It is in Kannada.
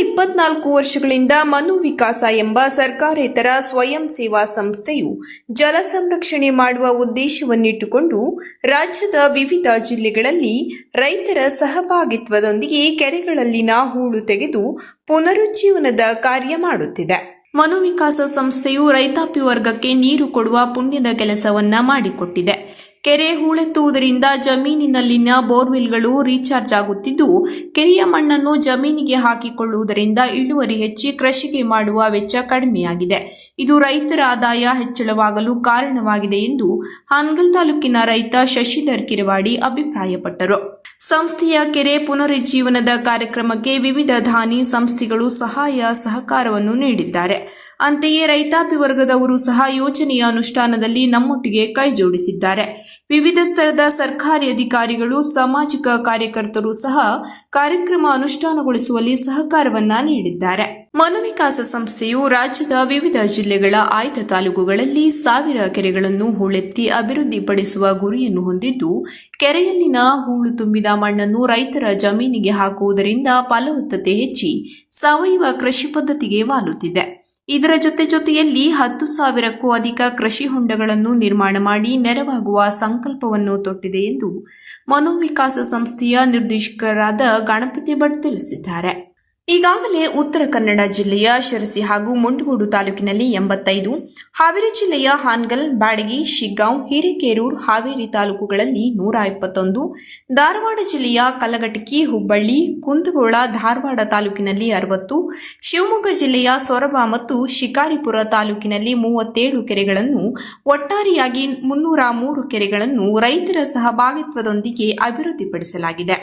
ಇಪ್ಪತ್ನಾಲ್ಕು ವರ್ಷಗಳಿಂದ ಮನು ವಿಕಾಸ ಎಂಬ ಸರ್ಕಾರೇತರ ಸ್ವಯಂ ಸೇವಾ ಸಂಸ್ಥೆಯು ಜಲ ಸಂರಕ್ಷಣೆ ಮಾಡುವ ಉದ್ದೇಶವನ್ನಿಟ್ಟುಕೊಂಡು ರಾಜ್ಯದ ವಿವಿಧ ಜಿಲ್ಲೆಗಳಲ್ಲಿ ರೈತರ ಸಹಭಾಗಿತ್ವದೊಂದಿಗೆ ಕೆರೆಗಳಲ್ಲಿನ ಹೂಳು ತೆಗೆದು ಪುನರುಜ್ಜೀವನದ ಕಾರ್ಯ ಮಾಡುತ್ತಿದೆ. ಮನು ವಿಕಾಸ ಸಂಸ್ಥೆಯು ರೈತಾಪಿ ವರ್ಗಕ್ಕೆ ನೀರು ಕೊಡುವ ಪುಣ್ಯದ ಕೆಲಸವನ್ನ ಮಾಡಿಕೊಟ್ಟಿದೆ. ಕೆರೆ ಹೂಳೆತ್ತುವುದರಿಂದ ಜಮೀನಿನಲ್ಲಿನ ಬೋರ್ವೆಲ್ಗಳು ರೀಚಾರ್ಜ್ ಆಗುತ್ತಿದ್ದು, ಕೆರೆಯ ಮಣ್ಣನ್ನು ಜಮೀನಿಗೆ ಹಾಕಿಕೊಳ್ಳುವುದರಿಂದ ಇಳುವರಿ ಹೆಚ್ಚಿ ಕೃಷಿಗೆ ಮಾಡುವ ವೆಚ್ಚ ಕಡಿಮೆಯಾಗಿದೆ. ಇದು ರೈತರ ಆದಾಯ ಹೆಚ್ಚಳವಾಗಲು ಕಾರಣವಾಗಿದೆ ಎಂದು ಹಾನಗಲ್ ತಾಲೂಕಿನ ರೈತ ಶಶಿಧರ್ ಕಿರವಾಡಿ ಅಭಿಪ್ರಾಯಪಟ್ಟರು. ಸಂಸ್ಥೆಯ ಕೆರೆ ಪುನರುಜ್ಜೀವನದ ಕಾರ್ಯಕ್ರಮಕ್ಕೆ ವಿವಿಧ ದಾನಿ ಸಂಸ್ಥೆಗಳು ಸಹಾಯ ಸಹಕಾರವನ್ನು ನೀಡಿದ್ದಾರೆ. ಅಂತೆಯೇ ರೈತಾಪಿ ವರ್ಗದವರು ಸಹ ಯೋಜನೆಯ ಅನುಷ್ಠಾನದಲ್ಲಿ ನಮ್ಮೊಟ್ಟಿಗೆ ಕೈಜೋಡಿಸಿದ್ದಾರೆ ವಿವಿಧ ಸ್ಥಳದ ಸರ್ಕಾರಿ ಅಧಿಕಾರಿಗಳು, ಸಾಮಾಜಿಕ ಕಾರ್ಯಕರ್ತರು ಸಹ ಕಾರ್ಯಕ್ರಮ ಅನುಷ್ಠಾನಗೊಳಿಸುವಲ್ಲಿ ಸಹಕಾರವನ್ನ ನೀಡಿದ್ದಾರೆ. ಮನೋವಿಕಾಸ ಸಂಸ್ಥೆಯು ರಾಜ್ಯದ ವಿವಿಧ ಜಿಲ್ಲೆಗಳ ಆಯ್ದ ತಾಲೂಕುಗಳಲ್ಲಿ ಸಾವಿರ ಕೆರೆಗಳನ್ನು ಹೂಳೆತ್ತಿ ಅಭಿವೃದ್ಧಿಪಡಿಸುವ ಗುರಿಯನ್ನು ಹೊಂದಿದ್ದು, ಕೆರೆಯಲ್ಲಿನ ಹೂಳು ತುಂಬಿದ ಮಣ್ಣನ್ನು ರೈತರ ಜಮೀನಿಗೆ ಹಾಕುವುದರಿಂದ ಫಲವತ್ತತೆ ಹೆಚ್ಚಿ ಸಾವಯವ ಕೃಷಿ ಪದ್ಧತಿಗೆ ವಾಲುತ್ತಿದೆ. ಇದರ ಜೊತೆ ಜೊತೆಯಲ್ಲಿ ಹತ್ತು ಸಾವಿರಕ್ಕೂ ಅಧಿಕ ಕೃಷಿ ಹೊಂಡಗಳನ್ನು ನಿರ್ಮಾಣ ಮಾಡಿ ನೆರವಾಗುವ ಸಂಕಲ್ಪವನ್ನು ತೊಟ್ಟಿದೆ ಎಂದು ಮನೋವಿಕಾಸ ಸಂಸ್ಥೆಯ ನಿರ್ದೇಶಕರಾದ ಗಣಪತಿ ಭಟ್ ತಿಳಿಸಿದ್ದಾರೆ. ಈಗಾಗಲೇ ಉತ್ತರ ಕನ್ನಡ ಜಿಲ್ಲೆಯ ಶಿರಸಿ ಹಾಗೂ ಮುಂಡಗೋಡು ತಾಲೂಕಿನಲ್ಲಿ ಎಂಬತ್ತೈದು, ಹಾವೇರಿ ಜಿಲ್ಲೆಯ ಹಾನ್ಗಲ್, ಬಾಡಗಿ, ಶಿಗ್ಗಾಂವ್, ಹಿರೇಕೇರೂರು, ಹಾವೇರಿ ತಾಲೂಕುಗಳಲ್ಲಿ ನೂರ ಇಪ್ಪತ್ತೊಂದು, ಧಾರವಾಡ ಜಿಲ್ಲೆಯ ಕಲಘಟಕಿ, ಹುಬ್ಬಳ್ಳಿ, ಕುಂದಗೋಳ, ಧಾರವಾಡ ತಾಲೂಕಿನಲ್ಲಿ ಅರವತ್ತು, ಶಿವಮೊಗ್ಗ ಜಿಲ್ಲೆಯ ಸೊರಬ ಮತ್ತು ಶಿಕಾರಿಪುರ ತಾಲೂಕಿನಲ್ಲಿ ಮೂವತ್ತೇಳು ಕೆರೆಗಳನ್ನು ಒಟ್ಟಾರೆಯಾಗಿ ಮುನ್ನೂರ ಮೂರು ಕೆರೆಗಳನ್ನು ರೈತರ ಸಹಭಾಗಿತ್ವದೊಂದಿಗೆ ಅಭಿವೃದ್ಧಿಪಡಿಸಲಾಗಿದೆ.